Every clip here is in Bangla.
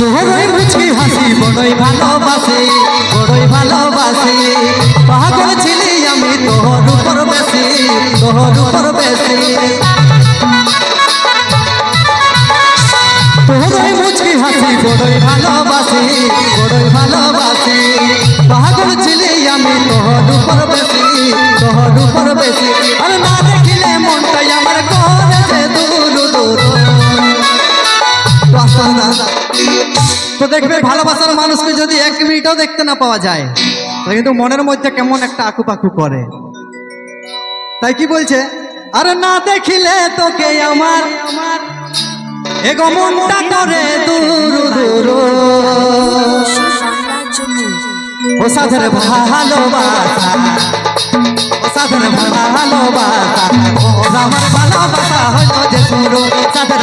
তোরই মুচকি হাসি, বড়ই ভালোবাসে বড়ই ভালোবাসে। পাগল ছিলি আমি তোর উপর বেশি তোর উপর বেশি। তোরই মুচকি হাসি, বড়ই ভালোবাসে, বড়ই ভালোবাসি। তো দেখবে ভালোবাসার মানুষকে যদি এক মিনিটও দেখতে না পাওয়া যায় কিন্তু মনের মধ্যে কেমন একটা আকু পাকু করে। তাই কি বলছে? আরে না দেখিলে তোকে আমার। এগো ভালোবাসা ভালোবাসা। আমার ভালোবাসা হলো যে শুরু। সাধের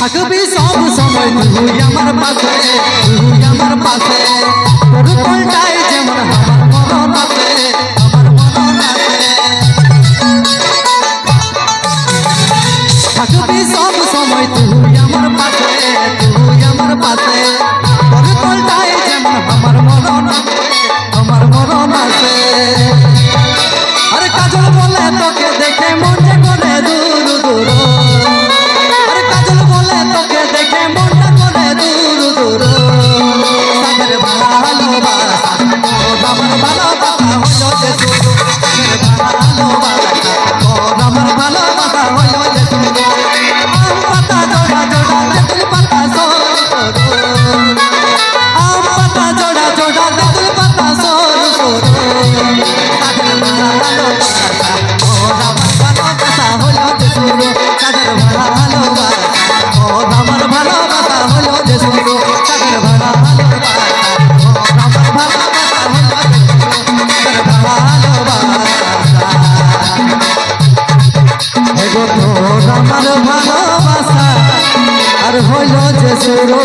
থাকবি সব সময়। তুই আমার পাশে তুই আমার পাশে। যে শুরু